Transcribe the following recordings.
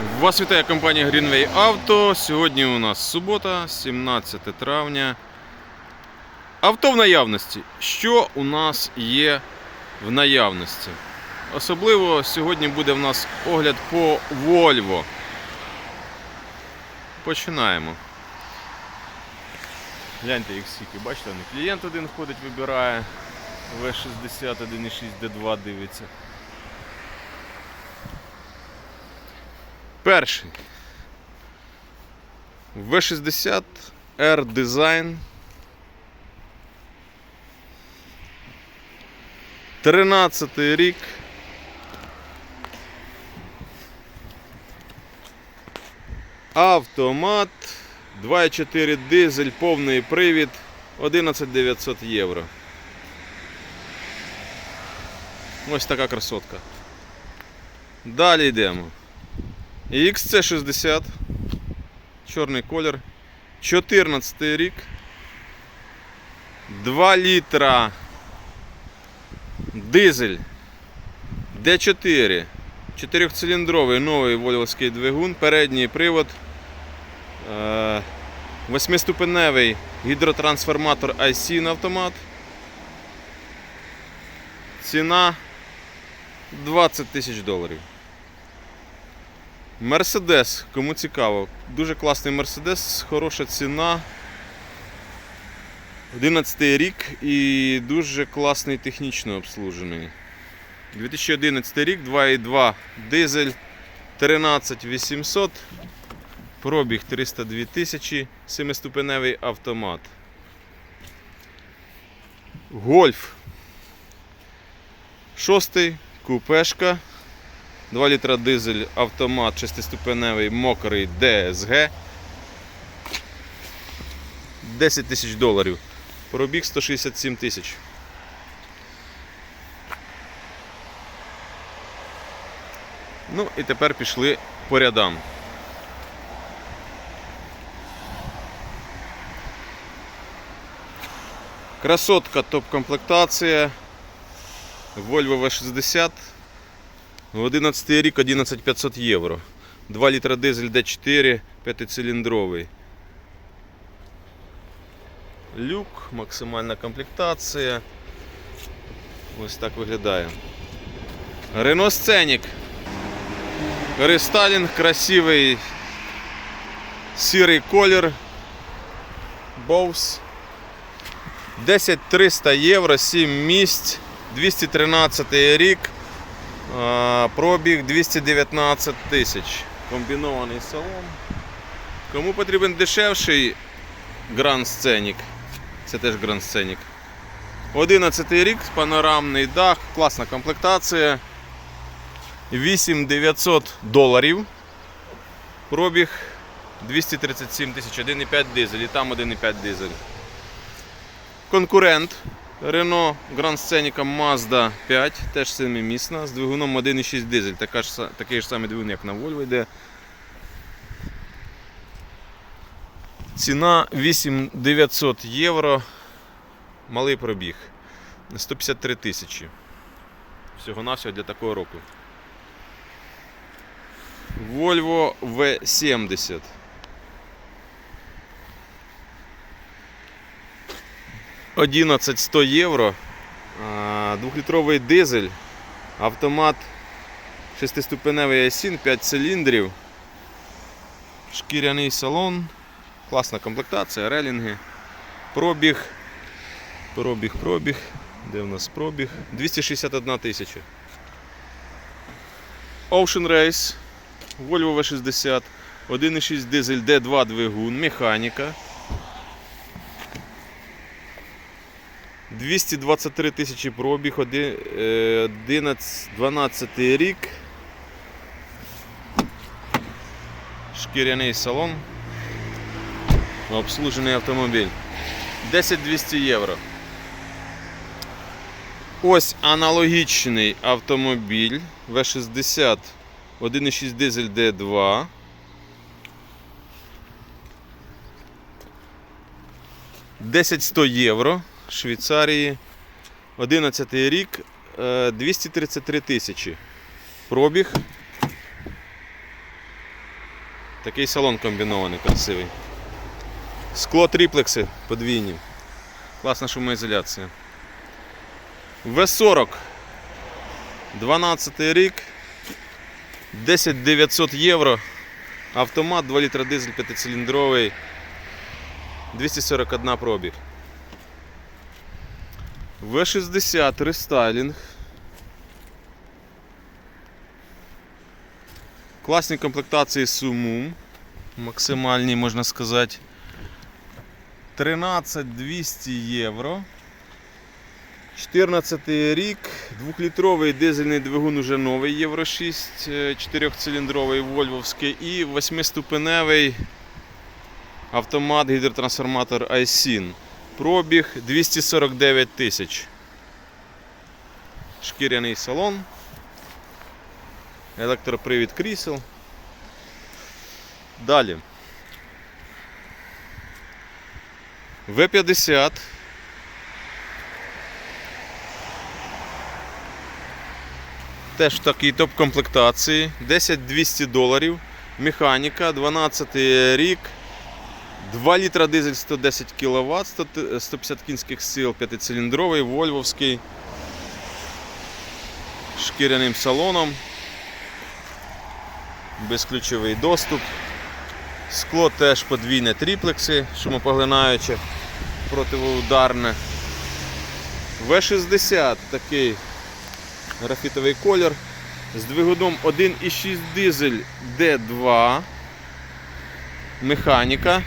Вас вітає компанія Greenway Auto. Сьогодні у нас субота, 17 травня. Авто в наявності. Що у нас є в наявності? Особливо сьогодні буде в нас огляд по Volvo. Починаємо. Гляньте їх скільки, бачите, вони клієнт один ходить, вибирає. В60 1.6 D2 дивиться. Перший. V60 R Design. 13 рік. Автомат. 2,4 дизель, повний привід. 11 900 євро. Ось така красотка. Далі йдемо. XC60. Чорний колір. 14 рік. 2 літра. Дизель. D4. Чотирьохциліндровий новий вольвовський двигун. Передній привод. Е, Восьмиступеневий гідротрансформатор IC на автомат. Ціна 20 тисяч доларів. Мерседес, кому цікаво. Дуже класний Мерседес, хороша ціна. 11 рік і дуже класний технічно обслужений. 2011 рік, 2,2 дизель 13800, пробіг 302 тисячі, 7-ступеневий автомат. Гольф. Шостий, купешка. 2 літра дизель, автомат 6-ступеневий, мокрий DSG. 10 тисяч доларів. Пробіг 167 тисяч. Ну і тепер пішли по рядам. Красотка топ-комплектація. Volvo V60. 11 рік 11500 євро. 2 літра дизель D4, 5-циліндровий. Люк, максимальна комплектація. Ось так виглядає. Renault Scenic. Рестайлінг, красивий сірий колір. Боус. 10300 євро, 7 місць, 213 рік. Пробіг 219 тисяч. Комбінований салон. Кому потрібен дешевший Grand Scenic, це теж Grand Scenic. 11 рік, панорамний дах, класна комплектація. 8900 доларів. Пробіг 237 тисяч, 1,5 дизель, і там 1,5 дизель. Конкурент Renault Grand Scenic Mazda 5, теж семимісна, з двигуном 1,6 дизель. Така ж, такий ж самий двигун, як на Volvo йде. Ціна 8900 євро. Малий пробіг. 153 тисячі. Всього-навсього для такого року. Volvo V70. Одинадцять 100 євро. Двохлітровий дизель. Автомат 6-ступеневий Айсін, 5 циліндрів. Шкіряний салон. Класна комплектація, релінги. Пробіг. Пробіг, пробіг. Де в нас пробіг? 261 тисяча. Ocean Race. Volvo V60. 1,6 дизель D2 двигун, механіка. 223 тисячі пробіг, оди- е, 11, 12 рік. Шкіряний салон. Обслужений автомобіль. 10 200 євро. Ось аналогічний автомобіль V60 1,6 дизель D2. Десять 100 євро Швейцарії. 11 рік, е, 233 тисячі. Пробіг. Такий салон комбінований, красивий. Скло триплекси подвійні. Класна шумоізоляція. В40. 12 рік. 10 900 євро. Автомат 2 літра дизель 5-циліндровий. 241 пробіг. В60 рестайлінг. Класні комплектації Sumum. Максимальні, можна сказати. 13 200 євро. 14 рік, 2-літровий дизельний двигун уже новий Євро 6, 4-циліндровий вольвовський і 8-ступеневий автомат гідротрансформатор iSyn. Пробіг 249 тисяч. Шкіряний салон. Електропривід крісел. Далі. В50. Теж в такій топ-комплектації. 10 200 доларів. Механіка, 12 рік. 2 літра дизель 110 кВт, 150 кінських сил, 5-циліндровий, вольвовський. Шкіряним салоном. Безключовий доступ. Скло теж подвійне тріплекси, шумопоглинаюче, противоударне. В60 такий графітовий колір. З двигуном 1,6 дизель D2. Механіка.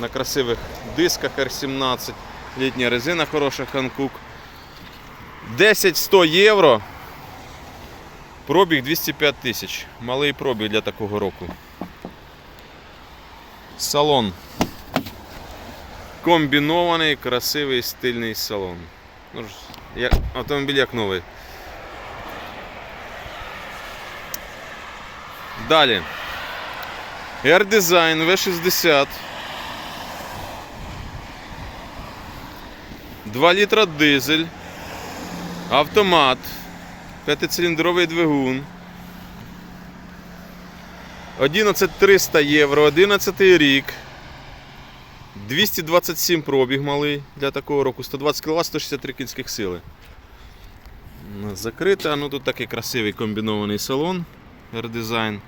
На красивих дисках R17. Літня резина хороша Ханкук. 10-100 євро. Пробіг 205 тисяч. Малий пробіг для такого року. Салон. Комбінований, красивий, стильний салон. Ну, як, автомобіль як новий. Далі. R-Design V60. 2 літра дизель. Автомат. П'ятициліндровий двигун. 11300 євро, 11 рік. 227 пробіг малий для такого року, 120 кВт, 163 кінських сили. Закрита, ну тут такий красивий комбінований салон R-Design.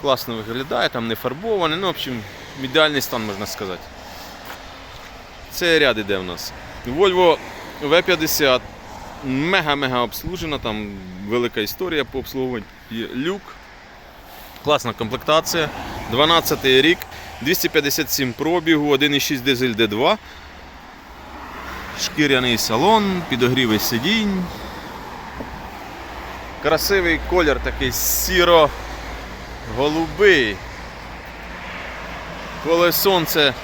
Класно виглядає, там не фарбований, ну, в общем, ідеальний стан можна сказати. Це ряд іде в нас. Volvo V50 мега-мега обслужена, там велика історія по обслуговуванню. Люк. Класна комплектація. 12 рік, 257 пробігу, 1,6 дизель D2. Шкіряний салон, підогрівий сидінь. Красивий колір такий сіро-голубий. Коли сонце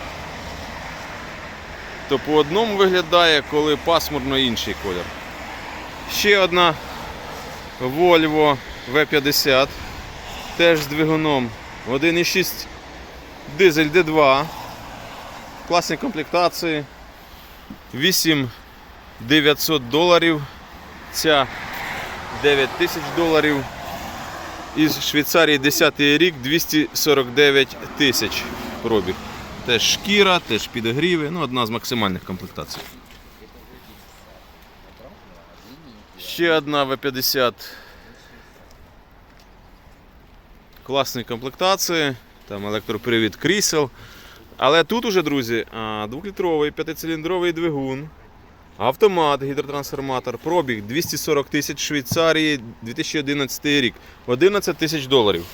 то по одному виглядає, коли пасмурно інший колір. Ще одна Volvo V50, теж з двигуном 1,6 дизель D2. Класні комплектації. 8 900 доларів. Ця 9 тисяч доларів. Із Швейцарії 10 рік 249 тисяч пробіг. Теж шкіра, теж підогріви, ну одна з максимальних комплектацій. Ще одна V50 класної комплектації, там електропривід крісел. Але тут уже, друзі, 2-літровий 5-циліндровий двигун, автомат, гідротрансформатор, пробіг 240 тисяч Швейцарії 2011 рік, 11 тисяч доларів.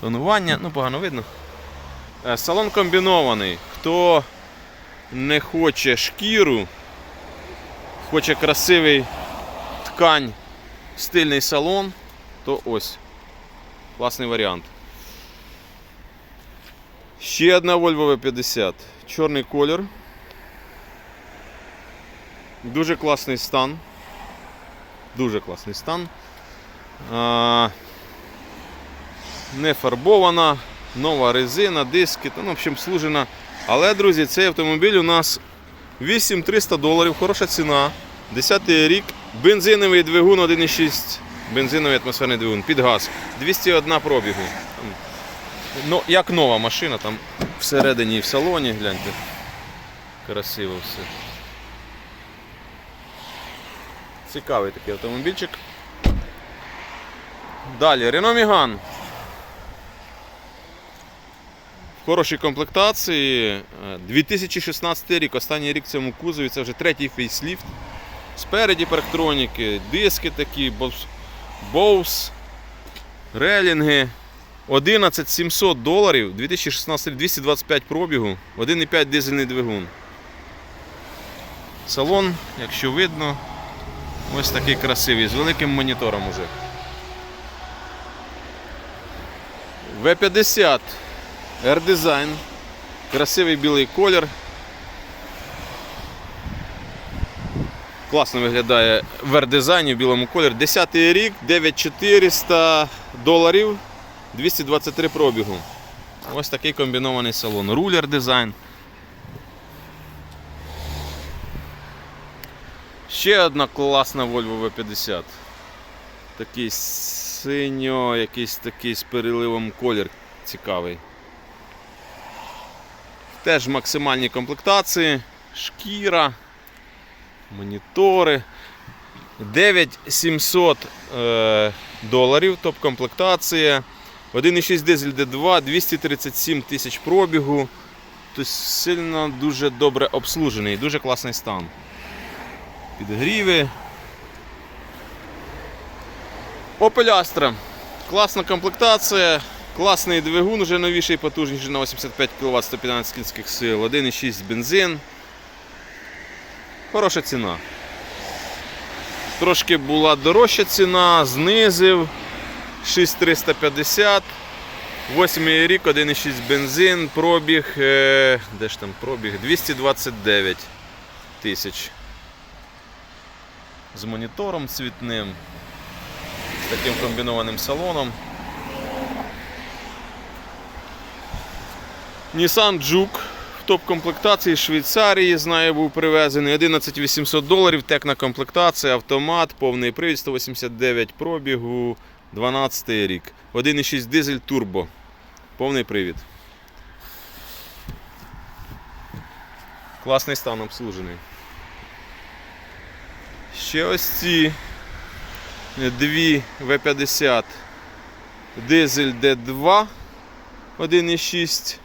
Тонування, ну погано видно. Е, Салон комбінований. Хто не хоче шкіру, хоче красивий ткань, стильний салон, то ось. Класний варіант. Ще одна Volvo V50. Чорний колір. Дуже класний стан. Дуже класний стан. А, не фарбована, нова резина, диски, та, ну, в общем, служена. Але, друзі, цей автомобіль у нас 8300 доларів, хороша ціна. 10 рік. Бензиновий двигун 1,6. Бензиновий атмосферний двигун. Під газ. 201 пробігу. Ну, як нова машина, там всередині і в салоні, гляньте. Красиво все. Цікавий такий автомобільчик. Далі, Renault Megane. В хорошій комплектації. Е, 2016 рік, останній рік цьому кузові, це вже третій фейсліфт. Спереді парктроніки, диски такі, Bose, релінги. 11 700 доларів, 2016 рік, 225 пробігу, 1,5 дизельний двигун. Салон, якщо видно, ось такий красивий, з великим монітором уже. В50 R-Design. Красивий білий колір. Класно виглядає в R-Design в білому кольорі. 10 рік, 9400 доларів, 223 пробігу. Ось такий комбінований салон. Рулер дизайн. Ще одна класна Volvo V50. Такий синьо, якийсь такий з переливом колір цікавий. Теж в максимальній комплектації, шкіра, монітори. 9700 е, доларів топ-комплектація. 1,6 дизель D2, 237 тисяч пробігу. Тобто сильно дуже добре обслужений, дуже класний стан. Підгріви. Opel Astra. Класна комплектація, класний двигун, вже новіший, потужніший на 85 кВт 115 кінських сил, 1,6 бензин. Хороша ціна. Трошки була дорожча ціна, знизив 6350. Восьмий рік, 1,6 бензин, пробіг. е, Де ж там пробіг? 229 тисяч. З монітором цвітним, з таким комбінованим салоном. Nissan Juke в топ-комплектації Швейцарії, знаю, був привезений. 11800 доларів, текна комплектація, автомат, повний привід 189 пробігу, 12 рік. 1,6 дизель турбо. Повний привід. Класний стан обслужений. Ще ось ці дві V50 дизель D2 1,6.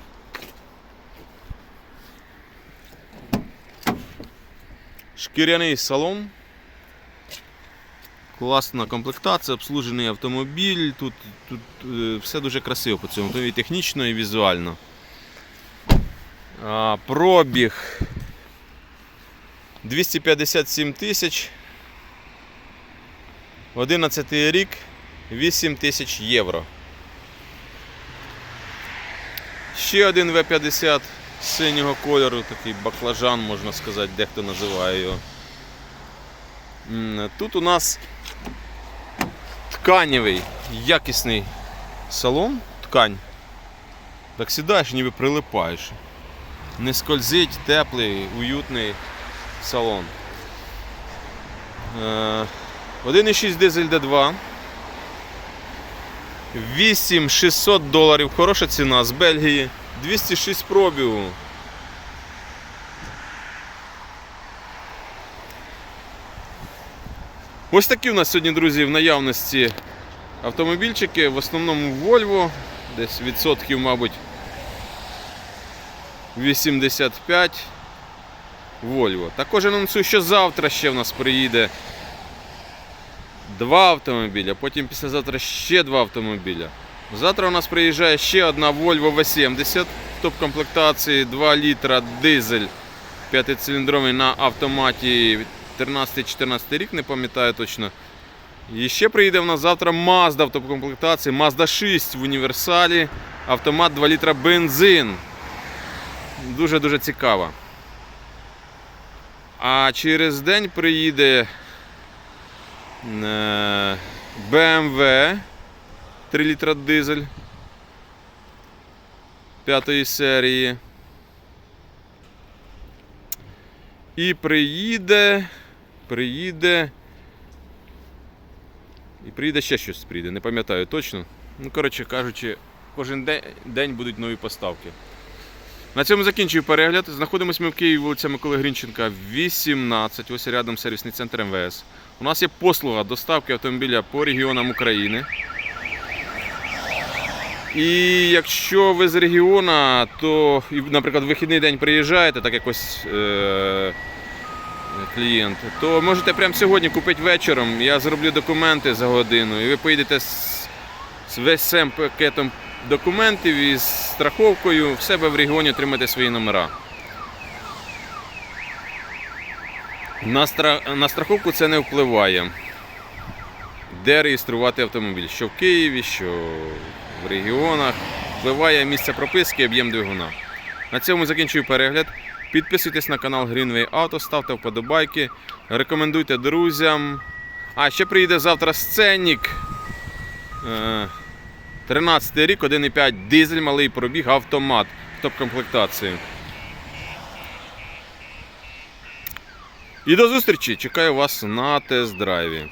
Шкіряний салон. Класна комплектація, обслужений автомобіль. Тут, тут е, все дуже красиво по цьому, і технічно, і візуально. А, пробіг 257 тисяч. 11 рік 8 тисяч євро. Ще один В50 синього кольору, такий баклажан, можна сказати, дехто називає його. Тут у нас тканєвий, якісний салон, ткань. Так сідаєш, ніби прилипаєш. Не скользить, теплий, уютний салон. Е, 1,6 дизель D2. 8600 доларів. Хороша ціна з Бельгії. 206 пробігу. Ось такі у нас сьогодні, друзі, в наявності автомобільчики. В основному Volvo. Десь відсотків, мабуть, 85 Volvo. Також анонсую, що завтра ще в нас приїде два автомобіля, потім післязавтра ще два автомобіля. Завтра у нас приїжджає ще одна Volvo V70 в топ-комплектації 2 літра дизель 5-циліндровий на автоматі 13-14 рік, не пам'ятаю точно. І ще приїде в нас завтра Mazda в топ-комплектації, Mazda 6 в універсалі, автомат 2 літра бензин. Дуже-дуже цікаво. А через день приїде е, BMW 3 літра дизель п'ятої серії. І приїде приїде. І приїде ще щось приїде, не пам'ятаю точно. Ну, коротше кажучи, кожен день, день будуть нові поставки. На цьому закінчую перегляд. Знаходимося ми в Києві, вулиця Миколи Грінченка, 18. Ось рядом сервісний центр МВС. У нас є послуга доставки автомобіля по регіонам України. І якщо ви з регіона, то, наприклад, в вихідний день приїжджаєте, так якось е- клієнт, то можете прямо сьогодні купити вечором. Я зроблю документи за годину, і ви поїдете з, з весь цим пакетом документів і з страховкою в себе в регіоні отримаєте свої номера. На, стра... на страховку це не впливає. Де реєструвати автомобіль? Що в Києві, що в регіонах. Впливає місце прописки і об'єм двигуна. На цьому закінчую перегляд. Підписуйтесь на канал Greenway Auto, ставте вподобайки, рекомендуйте друзям. А ще приїде завтра сценник. Е, 13 рік, 1,5 дизель, малий пробіг, автомат в топ-комплектації. І до зустрічі! Чекаю вас на тест-драйві.